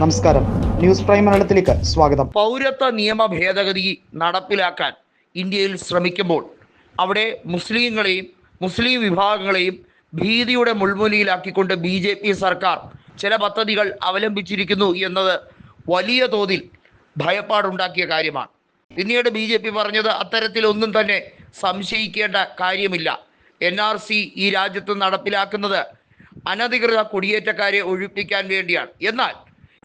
നമസ്കാരം. News prime മലയാളത്തിലേക്ക് സ്വാഗതം. പൗരത്വ നിയമ ഭേദഗതി നടപ്പിലാക്കാൻ ഇന്ത്യയിൽ ശ്രമിക്കുമ്പോൾ അവിടെ മുസ്ലിങ്ങളെയും മുസ്ലിം വിഭാഗങ്ങളെയും ഭീതിയുടെ മുൾമുനയിലാക്കിക്കൊണ്ട് ബി ജെ പി സർക്കാർ ചില പദ്ധതികൾ അവലംബിച്ചിരിക്കുന്നു എന്നത് വലിയ തോതിൽ ഭയപ്പാടുണ്ടാക്കിയ കാര്യമാണ്. പിന്നീട് ബി ജെ പി പറഞ്ഞത് അത്തരത്തിലൊന്നും തന്നെ സംശയിക്കേണ്ട കാര്യമില്ല. എൻ ആർ സി ഈ രാജ്യത്ത് നടപ്പിലാക്കുന്നത് അനധികൃത കുടിയേറ്റക്കാരെ ഒഴിപ്പിക്കാൻ വേണ്ടിയാണ്. എന്നാൽ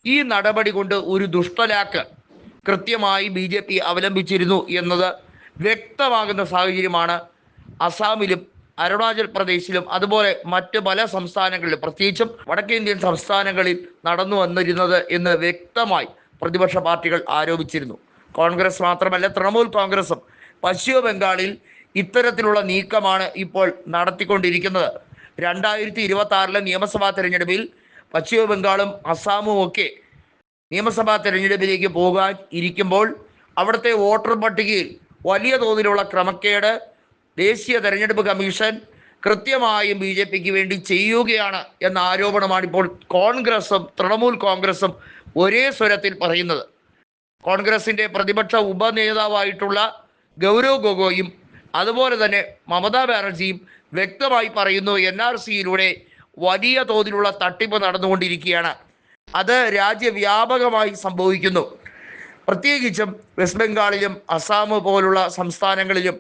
ഈ നടപടി കൊണ്ട് ഒരു ദുഷ്ടലാക്ക് കൃത്യമായി ബി ജെ പി അവലംബിച്ചിരുന്നു എന്നത് വ്യക്തമാകുന്ന സാഹചര്യമാണ് അസാമിലും അരുണാചൽ പ്രദേശിലും അതുപോലെ മറ്റ് പല സംസ്ഥാനങ്ങളിലും പ്രത്യേകിച്ചും വടക്കേന്ത്യൻ സംസ്ഥാനങ്ങളിൽ നടന്നു വന്നിരുന്നത് എന്ന് വ്യക്തമായി പ്രതിപക്ഷ പാർട്ടികൾ ആരോപിച്ചിരുന്നു. കോൺഗ്രസ് മാത്രമല്ല തൃണമൂൽ കോൺഗ്രസും പശ്ചിമ ബംഗാളിൽ ഇത്തരത്തിലുള്ള നീക്കമാണ് ഇപ്പോൾ നടത്തിക്കൊണ്ടിരിക്കുന്നത്. രണ്ടായിരത്തി ഇരുപത്തി ആറിലെ നിയമസഭാ തെരഞ്ഞെടുപ്പിൽ പശ്ചിമ ബംഗാളും അസാമും ഒക്കെ നിയമസഭാ തെരഞ്ഞെടുപ്പിലേക്ക് പോകാൻ ഇരിക്കുമ്പോൾ അവിടുത്തെ വോട്ടർ പട്ടികയിൽ വലിയ തോതിലുള്ള ക്രമക്കേട് ദേശീയ തെരഞ്ഞെടുപ്പ് കമ്മീഷൻ കൃത്യമായും ബി ജെ പിക്ക് വേണ്ടി ചെയ്യുകയാണ് എന്ന ആരോപണമാണ് ഇപ്പോൾ കോൺഗ്രസും തൃണമൂൽ കോൺഗ്രസും ഒരേ സ്വരത്തിൽ പറയുന്നത്. കോൺഗ്രസിന്റെ പ്രതിപക്ഷ ഉപനേതാവായിട്ടുള്ള ഗൗരവ് ഗൊഗോയും അതുപോലെ തന്നെ മമതാ ബാനർജിയും വ്യക്തമായി പറയുന്നു എൻ ആർ സിയിലൂടെ വലിയ തോതിലുള്ള തട്ടിപ്പ് നടന്നുകൊണ്ടിരിക്കുകയാണ്. അത് രാജ്യവ്യാപകമായി സംഭവിക്കുന്നു. പ്രത്യേകിച്ചും വെസ്റ്റ് ബംഗാളിലും അസാം പോലുള്ള സംസ്ഥാനങ്ങളിലും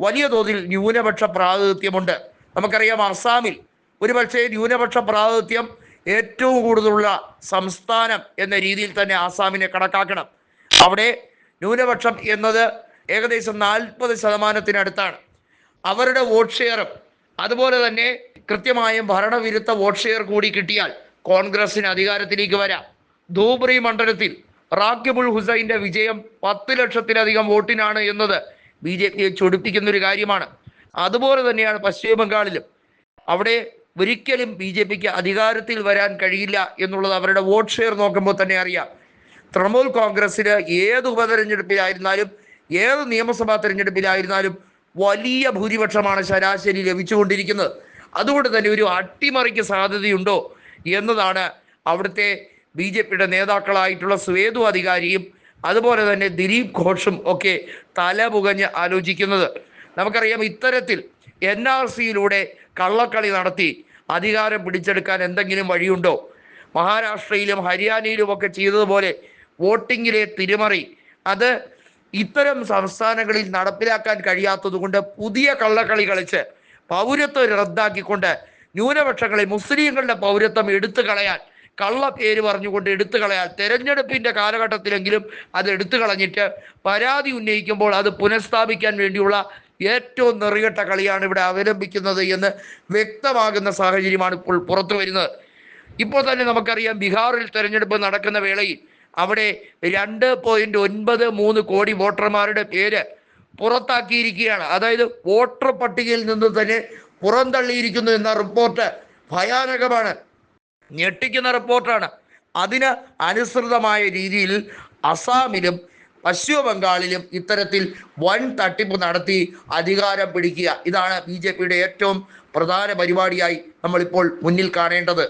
വലിയ തോതിൽ ന്യൂനപക്ഷ പ്രാതിനിധ്യമുണ്ട്. നമുക്കറിയാം അസാമിൽ ഒരുപക്ഷെ ന്യൂനപക്ഷ പ്രാതിനിധ്യം ഏറ്റവും കൂടുതലുള്ള സംസ്ഥാനം എന്ന രീതിയിൽ തന്നെ ആസാമിനെ കണക്കാക്കണം. അവിടെ ന്യൂനപക്ഷം എന്നത് ഏകദേശം നാൽപ്പത് ശതമാനത്തിനടുത്താണ്. അവരുടെ വോട്ട് ഷെയറും അതുപോലെ തന്നെ കൃത്യമായും ഭരണവിരുദ്ധ വോട്ട് ഷെയർ കൂടി കിട്ടിയാൽ കോൺഗ്രസിന് അധികാരത്തിലേക്ക് വരാം. ധൂബ്രി മണ്ഡലത്തിൽ റാക്കിബുൾ ഹുസൈന്റെ വിജയം പത്ത് ലക്ഷത്തിലധികം വോട്ടിനാണ് എന്നത് ബി ജെ പിയെ ചൊടിപ്പിക്കുന്ന ഒരു കാര്യമാണ്. അതുപോലെ തന്നെയാണ് പശ്ചിമ ബംഗാളിലും. അവിടെ ഒരിക്കലും ബി ജെ പിക്ക് അധികാരത്തിൽ വരാൻ കഴിയില്ല എന്നുള്ളത് അവരുടെ വോട്ട് ഷെയർ നോക്കുമ്പോൾ തന്നെ അറിയാം. തൃണമൂൽ കോൺഗ്രസ്സിന് ഏത് ഉപതെരഞ്ഞെടുപ്പിലായിരുന്നാലും ഏത് നിയമസഭാ തെരഞ്ഞെടുപ്പിലായിരുന്നാലും വലിയ ഭൂരിപക്ഷമാണ് ശരാശരി ലഭിച്ചുകൊണ്ടിരിക്കുന്നത്. അതുകൊണ്ട് തന്നെ ഒരു അട്ടിമറിക്ക് സാധ്യതയുണ്ടോ എന്നതാണ് അവിടുത്തെ ബി ജെ പിയുടെ നേതാക്കളായിട്ടുള്ള സ്വേതു അധികാരിയും അതുപോലെ തന്നെ ദിലീപ് ഘോഷും ഒക്കെ തല പുകഞ്ഞ് ആലോചിക്കുന്നത്. നമുക്കറിയാം ഇത്തരത്തിൽ എൻ ആർ സിയിലൂടെ കള്ളക്കളി നടത്തി അധികാരം പിടിച്ചെടുക്കാൻ എന്തെങ്കിലും വഴിയുണ്ടോ? മഹാരാഷ്ട്രയിലും ഹരിയാനയിലും ഒക്കെ ചെയ്തതുപോലെ വോട്ടിങ്ങിലെ തിരിമറി അത് ഇത്തരം സംസ്ഥാനങ്ങളിൽ നടപ്പിലാക്കാൻ കഴിയാത്തതുകൊണ്ട് പുതിയ കള്ളക്കളി കളിച്ച് പൗരത്വം റദ്ദാക്കിക്കൊണ്ട് ന്യൂനപക്ഷങ്ങളെ മുസ്ലിങ്ങളുടെ പൗരത്വം എടുത്തു കളയാൻ കള്ള പേര് പറഞ്ഞുകൊണ്ട് എടുത്തു കളയാൻ തെരഞ്ഞെടുപ്പിന്റെ കാലഘട്ടത്തിലെങ്കിലും അത് എടുത്തു കളഞ്ഞിട്ട് പരാതി ഉന്നയിക്കുമ്പോൾ അത് പുനഃസ്ഥാപിക്കാൻ വേണ്ടിയുള്ള ഏറ്റവും നെറികെട്ട കളിയാണ് ഇവിടെ അവലംബിക്കുന്നത് എന്ന് വ്യക്തമാകുന്ന സാഹചര്യമാണ് ഇപ്പോൾ പുറത്തു വരുന്നത്. ഇപ്പോൾ തന്നെ നമുക്കറിയാം ബീഹാറിൽ തെരഞ്ഞെടുപ്പ് നടക്കുന്ന വേളയിൽ അവിടെ രണ്ട് പോയിന്റ് ഒൻപത് മൂന്ന് കോടി വോട്ടർമാരുടെ പേര് പുറത്താക്കിയിരിക്കുകയാണ്. അതായത് വോട്ടർ പട്ടികയിൽ നിന്ന് തന്നെ പുറന്തള്ളിയിരിക്കുന്നു എന്ന റിപ്പോർട്ട് ഭയാനകമാണ്. ഞെട്ടിക്കുന്ന റിപ്പോർട്ടാണ് അതിന് അനുസൃതമായ രീതിയിൽ അസാമിലും പശ്ചിമ ബംഗാളിലും ഇത്തരത്തിൽ വൻ തട്ടിപ്പ് നടത്തി അധികാരം പിടിക്കുക. ഇതാണ് ബി ഏറ്റവും പ്രധാന പരിപാടിയായി നമ്മളിപ്പോൾ മുന്നിൽ കാണേണ്ടത്.